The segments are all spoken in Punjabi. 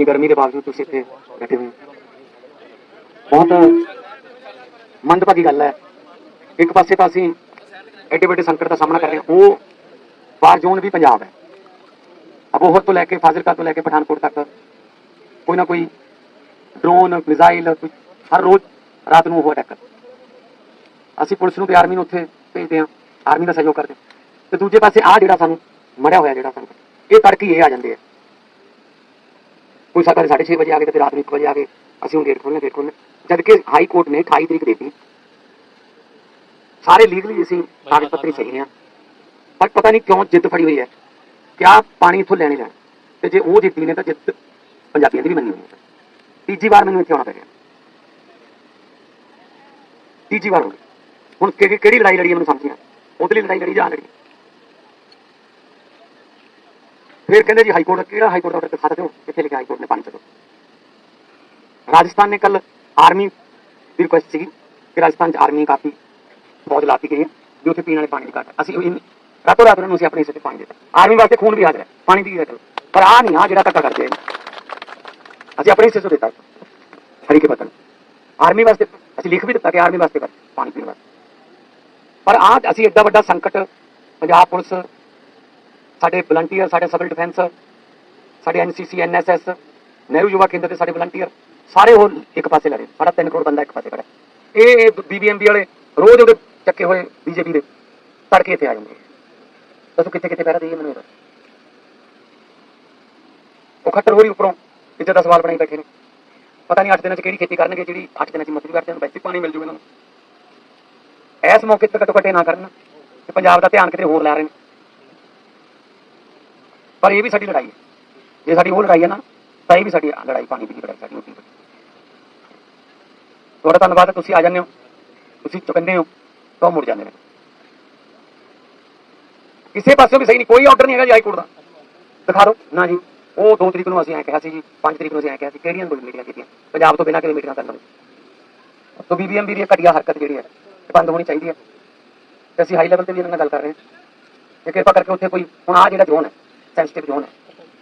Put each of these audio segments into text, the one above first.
ਇੰਨੀ ਗਰਮੀ ਦੇ ਬਾਵਜੂਦ ਤੁਸੀਂ ਇੱਥੇ ਬੈਠੇ ਹੋਏ ਬਹੁਤ ਮੰਦਭਾਗੀ ਗੱਲ ਹੈ। ਇੱਕ ਪਾਸੇ ਤਾਂ ਅਸੀਂ ਐਡੇ ਵੱਡੇ ਸੰਕਟ ਦਾ ਸਾਹਮਣਾ ਕਰ ਰਹੇ ਹਾਂ। ਉਹ ਬਾਹਰ ਜ਼ੋਨ ਵੀ ਪੰਜਾਬ ਹੈ। ਅਬੋਹਰ ਤੋਂ ਲੈ ਕੇ ਫਾਜ਼ਿਲਕਾ ਤੋਂ ਲੈ ਕੇ ਪਠਾਨਕੋਟ ਤੱਕ ਕੋਈ ਨਾ ਕੋਈ ਡਰੋਨ ਮਿਜ਼ਾਈਲ ਕੋਈ ਹਰ ਰੋਜ਼ ਰਾਤ ਨੂੰ ਉਹ ਅਟੈਕ ਅਸੀਂ ਪੁਲਿਸ ਨੂੰ ਤੇ ਆਰਮੀ ਨੂੰ ਉੱਥੇ ਭੇਜਦੇ ਹਾਂ। ਆਰਮੀ ਦਾ ਸਹਿਯੋਗ ਕਰਦੇ ਹਾਂ। ਤੇ ਦੂਜੇ ਪਾਸੇ ਆ ਜਿਹੜਾ ਸਾਨੂੰ ਮੜਿਆ ਹੋਇਆ ਜਿਹੜਾ ਸਾਨੂੰ, ਇਹ ਤੜਕੇ ਇਹ ਆ ਜਾਂਦੇ ਆ। ਕੋਈ ਸਕਾਲ 6:30 ਵਜੇ ਆ ਗਏ ਤੇ ਰਾਤ ਨੂੰ 1 ਵਜੇ ਆ ਗਏ। ਅਸੀਂ ਹੁਣ ਗੇਟ ਖੋਲ੍ਹਣਾ ਗੇਟ ਖੋਲ੍ਹਣਾ ਜਦ ਕਿ ਹਾਈ ਕੋਰਟ ਨੇ 28 ਤਰੀਕ ਦੇਤੀ। ਸਾਰੇ ਲੀਗਲੀ ਅਸੀਂ ਕਾਗਜ਼ ਪੱਤਰੀ ਸਹੀ ਨੇ ਪਰ ਪਤਾ ਨਹੀਂ ਕਿਉਂ ਜਿੱਦ ਫੜੀ ਹੋਈ ਹੈ। ਕਿਆ ਪਾਣੀ ਇੱਥੋਂ ਲੈਣੇ ਲੈਣ। ਤੇ ਜੇ ਉਹ ਜਿੱਤੀ ਨੇ ਤਾਂ ਜਿੱਤ ਪੰਜਾਬੀਆਂ ਦੀ ਵੀ ਮੰਨੀ ਹੋਈ ਹੈ। ਤੀਜੀ ਵਾਰ ਮੈਨੂੰ ਇੱਥੇ ਆਉਣਾ ਪੈ ਗਿਆ। ਤੀਜੀ ਵਾਰ ਹੋ ਹੁਣ ਕਿਹੜੀ ਕਿਹੜੀ ਲੜਾਈ ਲੜੀ ਹੈ ਮੈਨੂੰ ਸਮਝ ਉਹਦੇ ਲਈ ਲੜਾਈ ਲੜੀ ਜਾਂ ਆਹ ਲੜੀ। ਫਿਰ ਕਹਿੰਦੇ ਜੀ ਹਾਈ ਕੋਰਟ ਕਿਹੜਾ ਹਾਈ ਕੋਰਟ ਦਾ ਆਰਡਰ ਦਿਖਾ ਦਿਓ? ਕਿੱਥੇ ਲਿਖਿਆ ਹਾਈ ਕੋਰਟ ਨੇ ਪਾਣੀ ਚੱਲੋ ਰਾਜਸਥਾਨ ਨੇ ਕੱਲ ਆਰਮੀ ਦੀ ਰਿਕੁਐਸਟ ਸੀਗੀ ਕਿ ਰਾਜਸਥਾਨ ਚ ਆਰਮੀ ਕਾਫੀ ਫੌਜ ਲਾਤੀ ਗਈ ਹੈ ਜੋ ਉੱਥੇ ਪੀਣ ਵਾਲੇ ਪਾਣੀ ਦੀ ਘਾਟ ਅਸੀਂ ਉਹ ਰਾਤੋਂ ਰਾਤ ਉਹਨਾਂ ਨੂੰ ਅਸੀਂ ਆਪਣੇ ਹਿੱਸੇ ਤੇ ਪਾਣੀ ਦਿੱਤਾ। ਆਰਮੀ ਵਾਸਤੇ ਖੂਨ ਵੀ ਹਾਜ਼ਰ ਹੈ, ਪਾਣੀ ਦੀ ਗੱਲ ਪਰ ਆ ਨਹੀਂ ਆ ਜਿਹੜਾ ਧੱਕਾ ਕਰਦੇ ਅਸੀਂ ਆਪਣੇ ਹਿੱਸੇ ਤੋਂ ਦਿੱਤਾ। ਹਰੀ ਕੇ ਪਤਨ ਆਰਮੀ ਵਾਸਤੇ ਅਸੀਂ ਲਿਖ ਵੀ ਦਿੱਤਾ ਕਿ ਆਰਮੀ ਵਾਸਤੇ ਕਰ, ਪਾਣੀ ਪੀਣ ਵਾਸਤੇ। ਪਰ ਆ ਅਸੀਂ ਐਡਾ ਵੱਡਾ ਸੰਕਟ ਪੰਜਾਬ ਪੁਲਿਸ ਸਾਡੇ ਵਲੰਟੀਅਰ ਸਾਡੇ ਸਿਵਲ ਡਿਫੈਂਸ ਸਾਡੇ ਐਨਸੀਸੀ ਐਨਐਸਐਸ ਨਹਿਰੂ ਯੁਵਾ ਕੇਂਦਰ ਦੇ ਸਾਡੇ ਵਲੰਟੀਅਰ ਸਾਰੇ ਉਹ ਇੱਕ ਪਾਸੇ ਲੜੇ। ਸਾਡਾ 3 ਕਰੋੜ ਬੰਦਾ ਇੱਕ ਪਾਸੇ ਖੜਾ ਹੈ। ਇਹ ਬੀਬੀਐਮਬੀ ਵਾਲੇ ਰੋਜ਼ ਉਹਦੇ ਚੱਕੇ ਹੋਏ ਬੀਜੇਪੀ ਦੇ ਤੜਕੇ ਇੱਥੇ ਆ ਜਾਂਦੇ। ਦੱਸੋ ਕਿੱਥੇ ਕਿੱਥੇ ਪਹਿਰਾ ਦੇਈਏ ਮੈਨੂੰ ਇਹ ਦੱਸੋ। ਉਹ ਖੱਟਰ ਹੋਰੀ ਉੱਪਰੋਂ ਇੱਜ਼ਤ ਦਾ ਸਵਾਲ ਬਣਾਈ ਬੈਠੇ ਨੇ। ਪਤਾ ਨਹੀਂ 8 ਦਿਨਾਂ ਚ ਕਿਹੜੀ ਖੇਤੀ ਕਰਨਗੇ, ਜਿਹੜੀ 8 ਦਿਨਾਂ ਚ ਮੱਛੀ ਕਰਦੇ ਨੇ, ਵੈਸੇ ਪਾਣੀ ਮਿਲ ਜੂਗਾ ਇਹਨਾਂ ਨੂੰ। ਇਸ ਮੌਕੇ ਤੇ ਘੱਟੋ ਘੱਟ ਇਹ ਨਾ ਕਰਨ। ਕਿ ਪੰਜਾਬ ਦਾ ਧਿਆਨ ਕਿਤੇ ਹੋਰ ਲੈ ਰਹੇ ਨੇ। ਪਰ ਇਹ ਵੀ ਸਾਡੀ ਲੜਾਈ ਹੈ। ਜੇ ਸਾਡੀ ਉਹ ਲੜਾਈ ਹੈ ਨਾ ਤਾਂ ਇਹ ਵੀ ਸਾਡੀ ਲੜਾਈ ਪਾਣੀ ਦੀ ਲੜਾਈ ਸਾਡੀ ਹੋਤੀ ਤੁਹਾਡਾ ਧੰਨਵਾਦ ਹੈ, ਤੁਸੀਂ ਆ ਜਾਂਦੇ ਹੋ ਤੁਸੀਂ ਚੁਕੰਦੇ ਹੋ ਤਾਂ ਉਹ ਮੁੜ ਜਾਂਦੇ ਨੇ। ਕਿਸੇ ਪਾਸੇ ਵੀ ਸਹੀ ਨਹੀਂ ਕੋਈ ਆਰਡਰ ਨਹੀਂ ਹੈਗਾ ਜੀ ਹਾਈ ਕੋਰਟ ਦਾ। ਦਿਖਾ ਦਿਓ। ਨਾ ਜੀ ਉਹ 2 ਤਰੀਕ ਨੂੰ ਅਸੀਂ ਐਂ ਕਿਹਾ ਸੀ ਜੀ 5 ਤਰੀਕ ਨੂੰ ਅਸੀਂ ਐਂ ਕਿਹਾ ਸੀ ਕਿਹੜੀਆਂ ਕੋਈ ਮੀਟਿੰਗਾਂ ਕੀਤੀਆਂ? ਪੰਜਾਬ ਤੋਂ ਬਿਨਾਂ ਕਿਵੇਂ ਮੀਟਿੰਗਾਂ ਕਰਨ ਨੂੰ ਤੋਂ ਬੀਬੀਐਮਬੀ ਦੀ ਘਟੀਆ ਹਰਕਤ ਜਿਹੜੀ ਹੈ ਇਹ ਬੰਦ ਹੋਣੀ ਚਾਹੀਦੀ ਹੈ। ਤੇ ਅਸੀਂ ਹਾਈ ਲੈਵਲ ਤੇ ਵੀ ਇਹਨਾਂ ਨਾਲ ਗੱਲ ਕਰ ਰਹੇ ਹਾਂ। ਕਿ ਕਿਰਪਾ ਕਰਕੇ ਉੱਥੇ ਕੋਈ ਹੁਣ ਆ ਜਿਹੜਾ ਜ਼ੋਨ ਹੈ ਸੈਂਸਿਟਿਵ ਜ਼ੋਨ ਹੈ।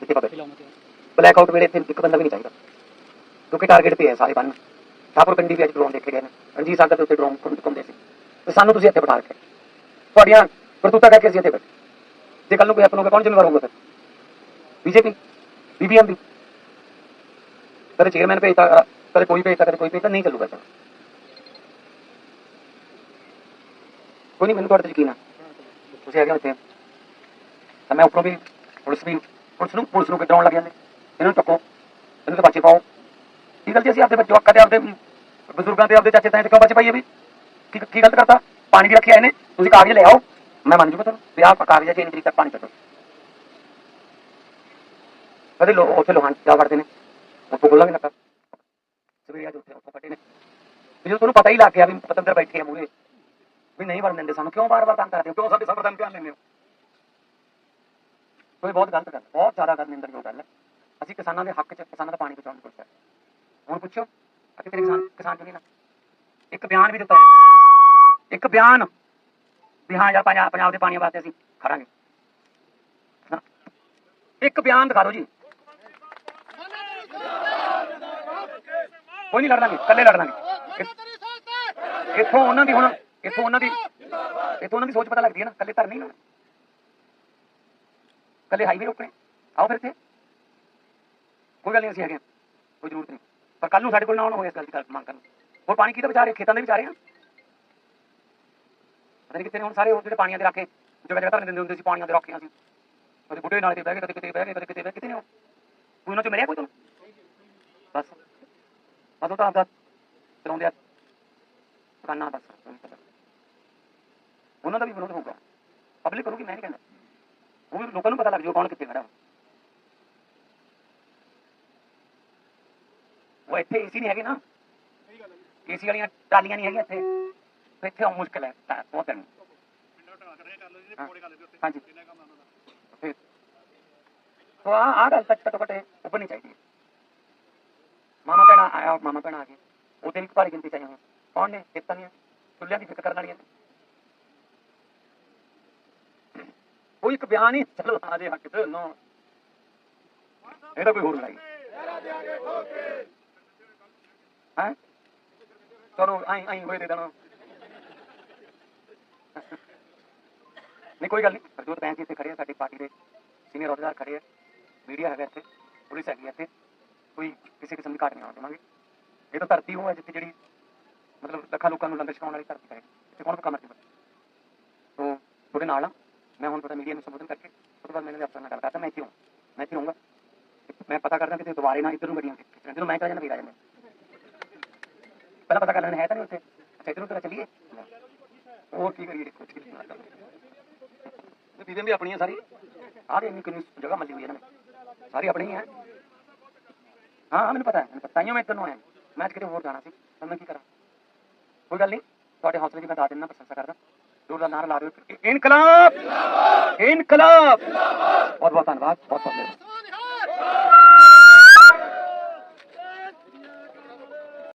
ਜਿੱਥੇ ਪਤਾ ਬਲੈਕ ਆਊਟ ਵੇਲੇ ਇੱਥੇ ਇੱਕ ਬੰਦਾ ਵੀ ਨਹੀਂ ਚਾਹੀਦਾ। ਕਿਉਂਕਿ ਟਾਰਗੇਟ ਤੇ ਹੈ ਸਾਰੇ ਬੰਨ। ਠਾਕੁਰ ਪਿੰਡੀ ਵੀ ਅੱਜ ਡਰੋਨ ਦੇਖੇ ਗਏ ਨੇ। ਰਣਜੀਤ ਸਾਗਰ ਦੇ ਉੱਤੇ ਡਰੋਨ ਘੁੰਮਦੇ ਸੀ। ਤੇ ਸਾਨੂੰ ਤੁਸੀਂ ਇੱਥੇ ਬਿਠਾ ਰੱਖਿਆ। ਤੁਹਾਡੀਆਂ ਕਰਤੂਤਾਂ ਕਰਕੇ ਅਸੀਂ ਇੱਥੇ ਬੈਠੇ। ਜੇ ਕੱਲ ਨੂੰ ਕੋਈ ਹੱਥ ਨੂੰ ਕੌਣ ਜ਼ਿੰਮੇਵਾਰ ਹੋਊਗਾ ਫਿਰ? ਬੀਜੇਪੀ ਬੀਬੀਐਮਬੀ ਕਦੇ ਚੇਅਰਮੈਨ ਭੇਜਤਾ ਕਦੇ ਕੋਈ ਭੇਜਤਾ, ਕਦੇ ਕੋਈ ਭੇਜਤਾ, ਨਹੀਂ ਚੱਲੂਗਾ ਚੱਲ ਕੋਈ ਨਹੀਂ, ਮੈਨੂੰ ਤੁਹਾਡੇ ਤੇ ਯਕੀਨ ਆ। ਤੁਸੀਂ ਹੈਗੇ ਹੋ ਇੱਥੇ। ਤਾਂ ਮੈਂ ਉੱਪਰੋਂ ਵੀ ਪੁਲਿਸ ਵੀ, ਪੁਲਿਸ ਨੂੰ ਪੁਲਿਸ ਨੂੰ ਕਿਡਰਾਉਣ ਲੱਗ ਜਾਂਦੇ। ਇਹਨਾਂ ਨੂੰ ਚੱਕੋ ਇਹਨਾਂ ਤੇ ਬੱਚੇ ਪਾਓ। ਕੀ ਗਲਤੀ ਅਸੀਂ ਆਪਦੇ ਬੱਚੇ ਜਵਾਕਾਂ ਦੇ ਆਪਦੇ ਬਜ਼ੁਰਗਾਂ ਦੇ ਆਪਦੇ ਚਾਚੇ ਤਾਏ ਦੇ ਕਿਉਂ ਬੱਚੇ ਪਾਈਏ ਵੀ? ਕੀ ਕੀ ਗਲਤ ਕਰਤਾ? ਪਾਣੀ ਵੀ ਰੱਖਿਆ ਇਹਨੇ। ਤੁਸੀਂ ਕਾਗਜ਼ ਲੈ ਆਓ। ਮੈਂ ਮੰਨ ਜੂਗਾ ਤੁਹਾਨੂੰ। ਵੀ ਆਹ ਕਾਗਜ਼ ਚ ਇੰਨੀ ਤੱਕ ਪਾਣੀ ਕੱਢੋ ਕਦੇ ਲੋ, ਉੱਥੇ ਲੋਹਾਂ ਜਾ ਵੜਦੇ ਨੇ। ਉੱਥੋਂ ਖੁੱਲਾ ਵੀ ਲੱਗਾ। ਸਵੇਰੇ ਅੱਜ ਉੱਥੇ ਉੱਥੋਂ ਕੱਟੇ ਨੇ। ਵੀ ਜਦੋਂ ਤੁਹਾਨੂੰ ਪਤਾ ਹੀ ਲੱਗ ਗਿਆ ਵੀ ਪਤੰਦਰ ਬੈਠੇ ਆ ਮੂਰੇ ਵੀ ਨਹੀਂ ਵੜਨ ਦਿੰਦੇ ਸਾਨੂੰ। ਕਿਉਂ ਬਾਰ-ਬਾਰ ਤੰਗ ਕਰਦੇ ਹੋ? ਕਿਉਂ ਸਾਡੇ ਸਬਰ ਧਿਆਨ ਲੈਂਦੇ ਹੋ? ਕੋਈ ਬਹੁਤ ਗਲਤ ਗੱਲ ਬਹੁਤ ਜ਼ਿਆਦਾ ਗੱਲ ਨਿੰਦਰ ਗੱਲ ਹੈ। ਅਸੀਂ ਕਿਸਾਨਾਂ ਦੇ ਹੱਕ 'ਚ, ਕਿਸਾਨਾਂ ਦਾ ਪਾਣੀ ਬਚਾਉਣ ਦੀ ਕੋਸ਼ਿਸ਼ ਕਰ ਹੁਣ ਪੁੱਛੋ ਕਿ ਤੇਰੇ ਕਿਸਾਨ ਕਿਸਾਨ ਚੁਣੀ ਨਾ? ਇੱਕ ਬਿਆਨ ਵੀ ਦਿੱਤਾ ਇੱਕ ਬਿਆਨ, ਵੀ ਹਾਂ ਯਾਰ ਪੰਜਾਬ ਪੰਜਾਬ ਦੇ ਪਾਣੀ ਵਾਸਤੇ ਅਸੀਂ ਖੜਾਂਗੇ। ਇੱਕ ਬਿਆਨ ਦਿਖਾ ਦਿਓ ਜੀ। ਕੋਈ ਨਹੀਂ ਲੜ ਲਾਂਗੇ, ਇਕੱਲੇ ਲੜ ਲਾਂਗੇ। ਇੱਥੋਂ ਉਹਨਾਂ ਦੀ ਹੁਣ ਇੱਥੋਂ ਉਹਨਾਂ ਦੀ ਇੱਥੋਂ ਉਹਨਾਂ ਦੀ ਸੋਚ ਪਤਾ ਲੱਗਦੀ ਹੈ ਨਾ, ਇਕੱਲੇ ਧਰ ਨਹੀਂ ਲਾਉਣੇ ਕੱਲੇ ਹਾਈਵੇ ਰੋਕਣੇ। ਆਓ ਫਿਰ ਇੱਥੇ। ਕੋਈ ਗੱਲ ਨਹੀਂ, ਅਸੀਂ ਹੈਗੇ ਹਾਂ। ਕੋਈ ਜ਼ਰੂਰਤ ਨਹੀਂ। ਪਰ ਕੱਲ ਨੂੰ ਸਾਡੇ ਕੋਲ ਨਾ ਆਉਣਾ ਹੋਵੇ ਇਸ ਗੱਲ ਦੀ ਗੱਲ ਮੰਗ ਕਰਨ। ਹੋਰ ਪਾਣੀ ਕਿਹਦੇ ਵਿਚਾਰੇ ਖੇਤਾਂ ਦੇ ਵਿਚਾਰੇ ਆ। ਪਤਾ ਨਹੀਂ ਕਿੱਥੇ ਨੇ ਹੁਣ ਸਾਰੇ ਹੋਰ ਜਿਹੜੇ ਪਾਣੀਆਂ ਦੇ ਰੱਖੇ ਜਗ੍ਹਾ ਜਗ੍ਹਾ ਧਰਨੇ ਦਿੰਦੇ ਹੁੰਦੇ ਸੀ, ਪਾਣੀਆਂ ਦੇ ਰੱਖੇ ਅਸੀਂ। ਕਦੇ ਬੁੱਢੇ ਨਾਲ ਤੇ ਬਹਿ ਗਏ, ਕਦੇ ਕਿਤੇ ਬਹਿ ਗਏ, ਕਦੇ ਕਿਤੇ ਬਹਿ ਕਿਤੇ ਨੇ ਕੋਈ ਉਹਨਾਂ ਚੋਂ ਮਿਲਿਆ ਕੋਈ ਤੁਹਾਨੂੰ? ਬਸ। ਬਸ ਉਹ ਤਾਂ ਆਪਦਾ ਚਲਾਉਂਦੇ ਆ। ਦੁਕਾਨਾਂ, ਬਸ। ਉਹਨਾਂ ਦਾ ਵੀ ਵਿਰੋਧ ਹੋਊਗਾ। ਪਬਲਿਕ ਕਰੂਗੀ, ਮੈਂ ਨਹੀਂ ਕਹਿੰਦਾ। ਉਹ ਲੋਕਾਂ ਨੂੰ ਪਤਾ ਲੱਗ ਜਾਊ ਕੌਣ ਕਿੱਥੇ ਖੜਾ ਵਾ। ਉਹ ਇੱਥੇ ਏਸੀ ਨਹੀਂ ਹੈਗੇ ਨਾ। ਏਸੀ ਵਾਲੀਆਂ ਟਰਾਲੀਆਂ ਨਹੀਂ ਹੈਗੀਆਂ ਇੱਥੇ। ਇੱਥੇ ਆਉਣ ਮੁਸ਼ਕਲ ਹੈ ਬਹੁਤ ਹੈ। ਹਾਂਜੀ। ਫਿਰ। ਆ ਆ ਗੱਲ ਤੱਕ ਘਟੋ ਘੱਟ ਉੱਪਰ ਨਹੀਂ ਚਾਹੀਦੀ ਮਾਮਾ ਭੈਣਾ ਆਇਆ, ਮਾਮਾ ਭੈਣਾ ਆ ਗਏ। ਉਹਦੇ ਵੀ ਭਾਰੀ ਗਿਣਤੀ ਚਾਹੀਏ ਕੌਣ ਨੇ? ਕਿਤਾ ਨਹੀਂ ਚੁੱਲ੍ਹਿਆਂ ਦੀ ਫਿਕਰ ਕਰਨ ਵਾਲੀਆਂ ਕੋਈ ਇੱਕ ਬਿਆਨ ਹੀ ਚਲੋ ਆਦੇ ਹੱਕ ਚ। ਨੋ। ਇਹਦਾ ਕੋਈ ਹੋਰ ਲੜਾਈ ਹੈ? ਚਲੋ ਆਈ ਆਈ ਹੋਏ ਦੇ ਦੇਣਾ। ਨਹੀਂ, ਕੋਈ ਗੱਲ ਨਹੀਂ। ਹਰਜੋਤ ਬੈਂਕ ਇੱਥੇ ਖੜੇ ਆ, ਸਾਡੀ ਪਾਰਟੀ ਦੇ ਸੀਨੀਅਰ ਅਹੁਦੇਦਾਰ ਖੜੇ ਆ। ਮੀਡੀਆ ਹੈਗਾ ਇੱਥੇ ਪੁਲਿਸ ਹੈਗੀ ਇੱਥੇ। ਕੋਈ ਕਿਸੇ ਕਿਸਮ ਦੀ ਘਾਟ ਨਹੀਂ ਆਉਣ ਦੇਵਾਂਗੇ। ਇਹ ਤਾਂ ਧਰਤੀ ਉਹ ਹੈ ਜਿੱਥੇ ਜਿਹੜੀ ਮਤਲਬ ਲੱਖਾਂ ਲੋਕਾਂ ਨੂੰ ਲੰਗਰ ਛਕਾਉਣ ਵਾਲੀ ਧਰਤੀ ਹੈ। ਇੱਥੇ ਕੌਣ ਕੰਮ ਕਰਦਾ ਤੋ, ਤੁਹਾਡੇ ਨਾਲ ਆ? ਮੈਂ ਹੁਣ ਤੁਹਾਡਾ ਮੀਡੀਆ ਨੂੰ ਸੰਬੋਧਨ ਕਰਕੇ ਉਸ ਤੋਂ ਬਾਅਦ ਮੈਂ ਅਫਸਰ ਨਾਲ ਗੱਲ ਕਰਦਾ ਮੈਂ ਇੱਥੇ ਹਾਂ ਮੈਂ ਇੱਥੇ ਹੋਊਂਗਾ ਮੈਂ ਪਤਾ ਕਰਦਾ ਕਿ ਦੁਬਾਰੇ ਨਾ ਇੱਧਰ ਨੂੰ ਗੱਡੀਆਂ ਖਿੱਚਣ ਜਦੋਂ ਮੈਂ ਕਹਾਂ ਜਾਣਾ ਵੀਰ ਆ ਜਾਂਦਾ ਪਹਿਲਾਂ ਪਤਾ ਕਰ ਲੈਣਾ ਹੈ ਤਾਂ ਨਹੀਂ ਉੱਥੇ ਇੱਧਰ ਨੂੰ ਚੱਲੀਏ ਹੋਰ ਕੀ ਕਰੀਏ ਕੁਝ ਨਹੀਂ ਪਤਾ ਬੀਬੀਆਂ ਵੀ ਆਪਣੀਆਂ ਸਾਰੀ ਆਹ ਇੰਨੀ ਕਿੰਨੀ ਜਗ੍ਹਾ ਮੱਲੀ ਹੋਈ ਇਹਨਾਂ ਨੇ ਸਾਰੀ ਆਪਣੀ ਹੈ ਹਾਂ ਮੈਨੂੰ ਪਤਾ ਹੈ ਮੈਨੂੰ ਪਤਾ ਤਾਈਓ ਮੈਂ ਇੱਧਰ ਨੂੰ ਆਇਆ ਮੈਂ ਅੱਜ ਕਿਤੇ ਹੋਰ ਜਾਣਾ ਸੀ ਤਾਂ ਮੈਂ ਕੀ ਕਰਾਂ ਕੋਈ ਗੱਲ ਨਹੀਂ ਤੁਹਾਡੇ ਹੌਸਲੇ ਦੀ ਮੈਂ ਦੱਸ ਦਿੰਦਾ ਪ੍ਰਸ਼ੰਸਾ ਕਰਦਾ जोर का नारा ला रहे हो इनकलाब इनकलाब बहुत बहुत धन्यवाद बहुत बहुत धन्यवाद